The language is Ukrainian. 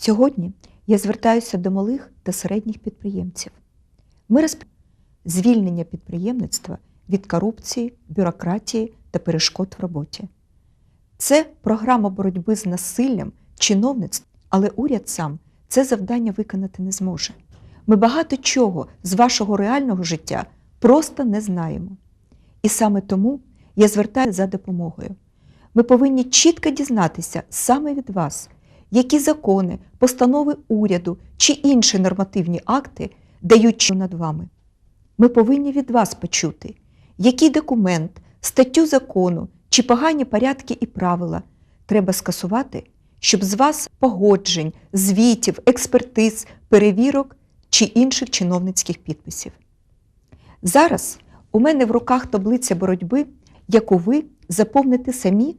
Сьогодні я звертаюся до малих та середніх підприємців. Ми розп... звільнення підприємництва від корупції, бюрократії та перешкод в роботі. Це програма боротьби з насиллям, чиновництв, але уряд сам це завдання виконати не зможе. Ми багато чого з вашого реального життя просто не знаємо. І саме тому я звертаюся за допомогою. Ми повинні чітко дізнатися саме від вас, які закони, постанови уряду чи інші нормативні акти дають над вами. Ми повинні від вас почути, який документ, статтю закону чи погані порядки і правила треба скасувати, щоб з вас погоджень, звітів, експертиз, перевірок чи інших чиновницьких підписів. Зараз у мене в руках таблиця боротьби, яку ви заповните самі